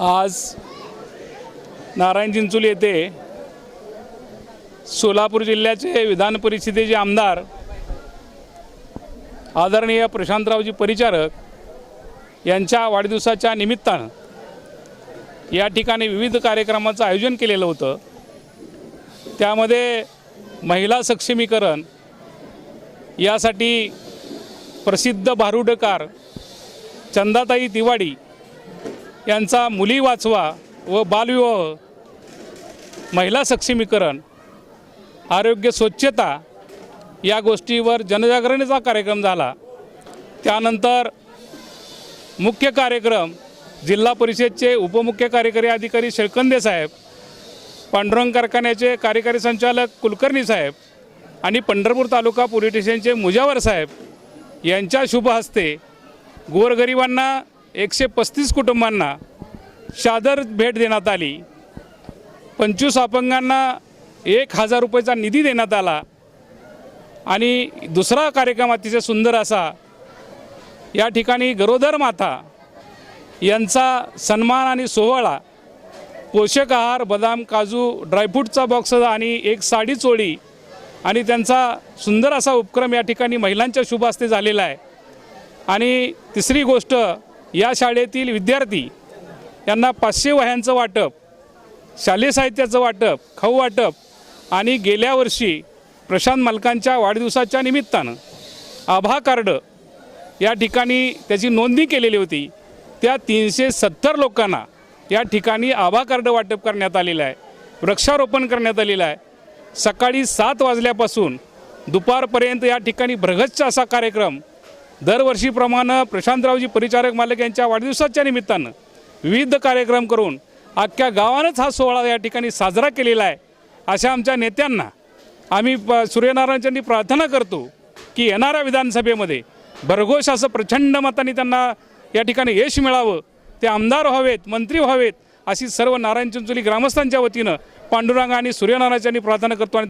आज नारायण चिंचोली येथे सोलापूर जिल्ह्याचे विधान परिषदेचे आमदार आदरणीय प्रशांतरावजी परिचारक यांच्या वाढदिवसाच्या निमित्तानं या ठिकाणी विविध कार्यक्रमाचं आयोजन केलेलं होतं. त्यामध्ये महिला सक्षमीकरण यासाठी प्रसिद्ध भारुडकार चंदाताई तिवाडी यांचा मुली वाचवा व बालविवाह महिला सक्षमीकरण आरोग्य स्वच्छता या गोष्टीवर जनजागरणीचा कार्यक्रम झाला. त्यानंतर मुख्य कार्यक्रम जिल्हा परिषदचे उपमुख्य कार्यकारी अधिकारी शेळकंदे साहेब पांडुरंग कारखान्याचे कार्यकारी संचालक कुलकर्णी साहेब आणि पंढरपूर तालुका पोलीस स्टेशनचे मुजावर साहेब यांच्या शुभ हस्ते गोरगरिबांना एकशे पस्तीस कुटुंबांना शादर भेट देण्यात आली. पंचवीस अपंगांना एक हजार रुपयेचा निधी देण्यात आला. आणि दुसरा कार्यक्रम अतिशय सुंदर असा या ठिकाणी गरोदर माता यांचा सन्मान आणि सोहळा पोषक आहार बदाम काजू ड्रायफ्रूटचा बॉक्स आणि एक साडी चोळी आणि त्यांचा सुंदर असा उपक्रम या ठिकाणी महिलांच्या शुभ हस्ते झालेला आहे. आणि तिसरी गोष्ट या शाळेतील विद्यार्थी यांना पाचशे वह्यांचं वाटप शालेय साहित्याचं वाटप खाऊ वाटप आणि गेल्या वर्षी प्रशांत मालकांच्या वाढदिवसाच्या निमित्तानं आभा कार्ड या ठिकाणी त्याची नोंदणी केलेली होती. त्या तीनशे सत्तर लोकांना या ठिकाणी आभा कार्ड वाटप करण्यात आलेलं आहे. वृक्षारोपण करण्यात आलेलं आहे. सकाळी सात वाजल्यापासून दुपारपर्यंत या ठिकाणी भ्रगच्छ असा कार्यक्रम दरवर्षीप्रमाणे प्रशांतरावजी परिचारक मालक यांच्या वाढदिवसाच्या निमित्तानं विविध कार्यक्रम करून अख्ख्या गावानंच हा सोहळा या ठिकाणी साजरा केलेला आहे. अशा आमच्या नेत्यांना आम्ही प सूर्यनारायणच्यांनी प्रार्थना करतो की येणाऱ्या विधानसभेमध्ये भरघोष असं प्रचंड मताने त्यांना या ठिकाणी यश मिळावं ते आमदार व्हावेत मंत्री व्हावेत अशी सर्व नारायण चिंचोली ग्रामस्थांच्या वतीनं पांडुरंग आणि सूर्यनारायणच्यांनी प्रार्थना करतो आणि